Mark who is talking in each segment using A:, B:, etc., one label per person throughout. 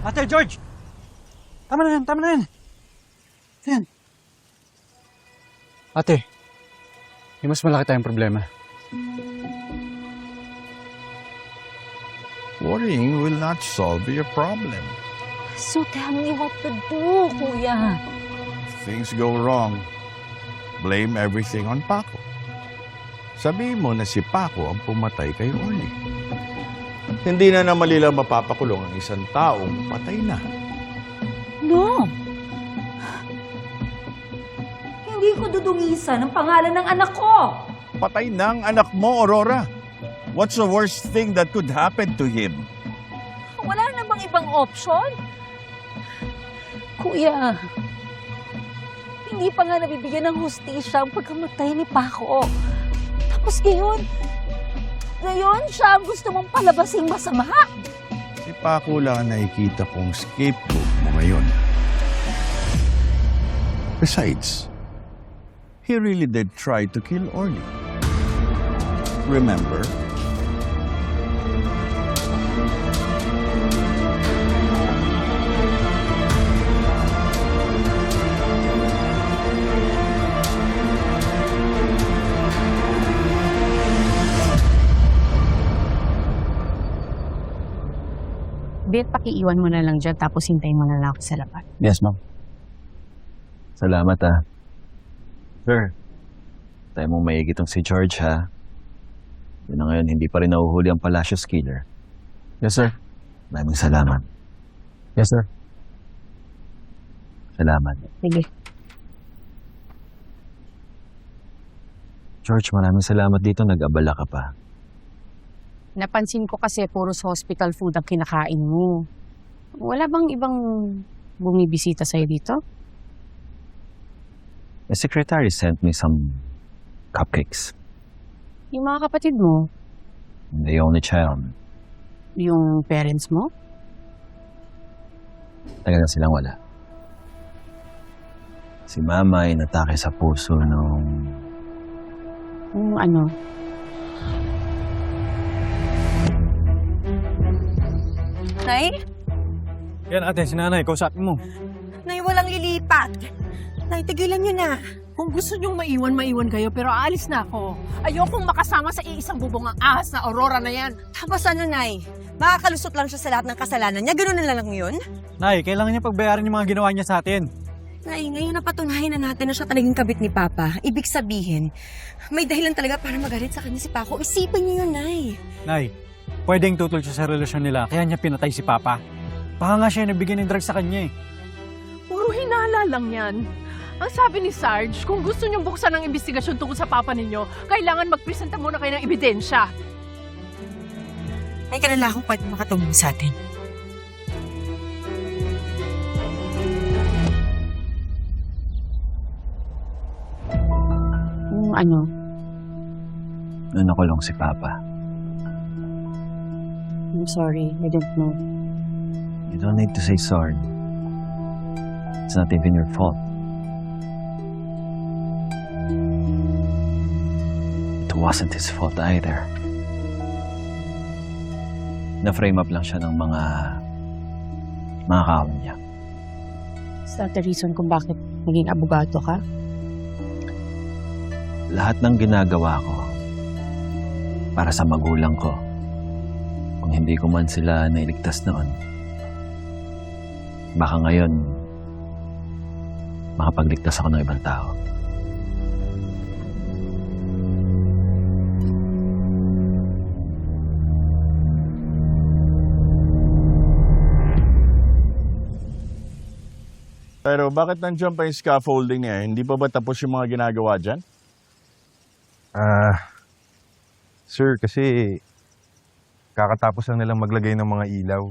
A: Ate, George! Tama na yan, tama na yan. Yan. Ate, may mas malaki tayong problema.
B: Worrying will not solve your problem.
C: So tell me what to do, kuya.
B: If things go wrong, blame everything on Paco. Sabihin mo na si Paco ang pumatay kay Orly. Hindi na naman nila mapapakulong ang isang taong patay na.
C: No. Hindi ko dudungisan ang pangalan ng anak ko.
B: Patay na ang anak mo, Aurora. What's the worst thing that could happen to him?
C: Wala na bang ibang option? Kuya, hindi pa nga nabibigyan ng hustisya ang pagkamatay ni Paco. Tapos ngayon, ngayon siya ang gusto mong palabasing masama.
B: Si Paco lang ang nakikita kong scapegoat mo ngayon. Besides, he really did try to kill Orly. Remember?
D: Bet, pakiiwan mo na lang dyan tapos hintayin mo na lang ako sa labas.
E: Yes, ma'am. Salamat, ah. Sir, tayo mong maigi tong si George, ha? Yun na ngayon, hindi pa rin nahuhuli ang Palacios Killer.
A: Yes, sir.
E: Maraming salamat.
A: Yes, sir.
E: Salamat.
D: Sige.
E: George, maraming salamat dito. Nag-abala ka pa.
D: Napansin ko kasi puro sa hospital food ang kinakain mo. Wala bang ibang bumibisita sa'yo dito?
E: The secretary sent me some cupcakes.
D: Yung mga kapatid mo,
E: I'm the only child.
D: yung parents mo,
E: Tagal na silang wala. Si mama ay natake sa puso nung
D: yung ano,
F: Nay?
A: Yan, ate, sinanay, kausapin mo.
F: Nay, walang lilipat. Nay, tigilan niyo na.
G: Kung gusto niyong maiwan, maiwan kayo, pero aalis na ako. Ayokong makasama sa iisang bubong ang ahas na Aurora na yan.
F: Tapos ano, Nay? Makakalusot lang siya sa lahat ng kasalanan niya. Ganun na lang yun?
A: Nay, kailangan niya pagbayaran yung mga ginawa niya sa atin.
F: Nay, ngayon napatunayan na natin na siya talagang kabit ni Papa. Ibig sabihin, may dahilan talaga para magalit sa kanya si Paco. Isipin niyo yun, Nay.
A: Nay, pwedeng tutol siya sa relasyon nila, kaya niya pinatay si Papa. Baka nga siya nabigyan ng drugs sa kanya eh.
G: Puro hinala lang yan. Ang sabi ni Sarge, kung gusto niyong buksan ang investigasyon tungkol sa papa ninyo, kailangan magpresenta muna kayo ng ebidensya.
F: May kanala akong pwede makatulong sa atin.
D: yung ano,
E: nung nakulong si Papa.
D: I'm sorry, I don't know.
E: You don't need to say sorry. It's not even your fault. It wasn't his fault either. Na-frame up lang siya ng mga mga kaaway niya.
D: Is that the reason kung bakit naging abogado ka?
E: Lahat ng ginagawa ko para sa magulang ko. Kung hindi ko man sila nailigtas noon, baka ngayon makapagligtas ako ng ibang tao.
B: Pero bakit nandiyan pa yung scaffolding niya? Hindi pa ba tapos yung mga ginagawa dyan?
H: Ah, sir, kasi kakatapos lang nilang maglagay ng mga ilaw.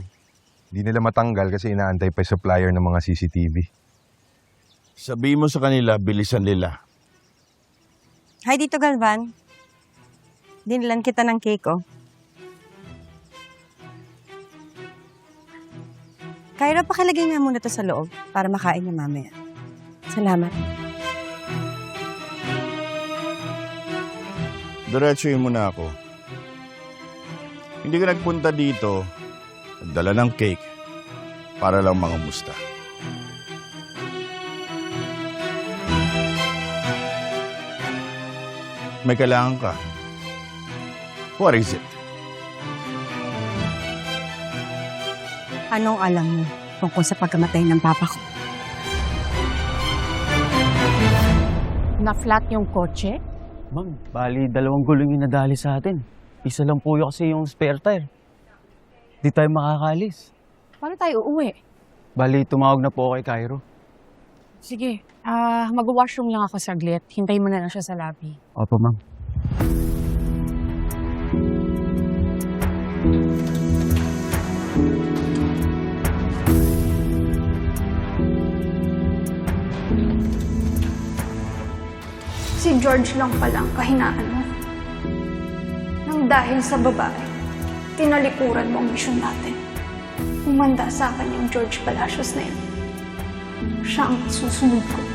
H: Hindi nila matanggal kasi inaantay pa yung supplier ng mga CCTV.
B: Sabihin mo sa kanila, bilisan nila.
F: Hi dito, Galvan. Dinilan kita ng cake, oh. Kyra, pakilagay nga muna to sa loob para makain niya mamaya. Salamat.
B: Diretsuhin mo na ako. Hindi ka nagpunta dito, nagdala ng cake. para lang mga musta. May kailangan ka. What is it?
F: Anong alam mo tungkol sa pagkamatay ng papa ko?
D: Na-flat yung kotse?
I: Ma'am, bali dalawang gulong yung nadali sa atin. Isa lang po yung kasi yung spare tire. Di tayo makakalis.
D: Paano tayo uuwi?
I: Bali, tumawag na po kay Cairo.
D: Sige, ah mag-washroom lang ako saglit. Hintayin mo na lang siya sa lobby.
I: Opo, ma'am.
J: Si George lang pala ang kahinaan mo. Dahil sa babae, tinalikuran mo ang misyon natin. Umanda sa akin yung George Palacios na yun. Siya ang susunod ko.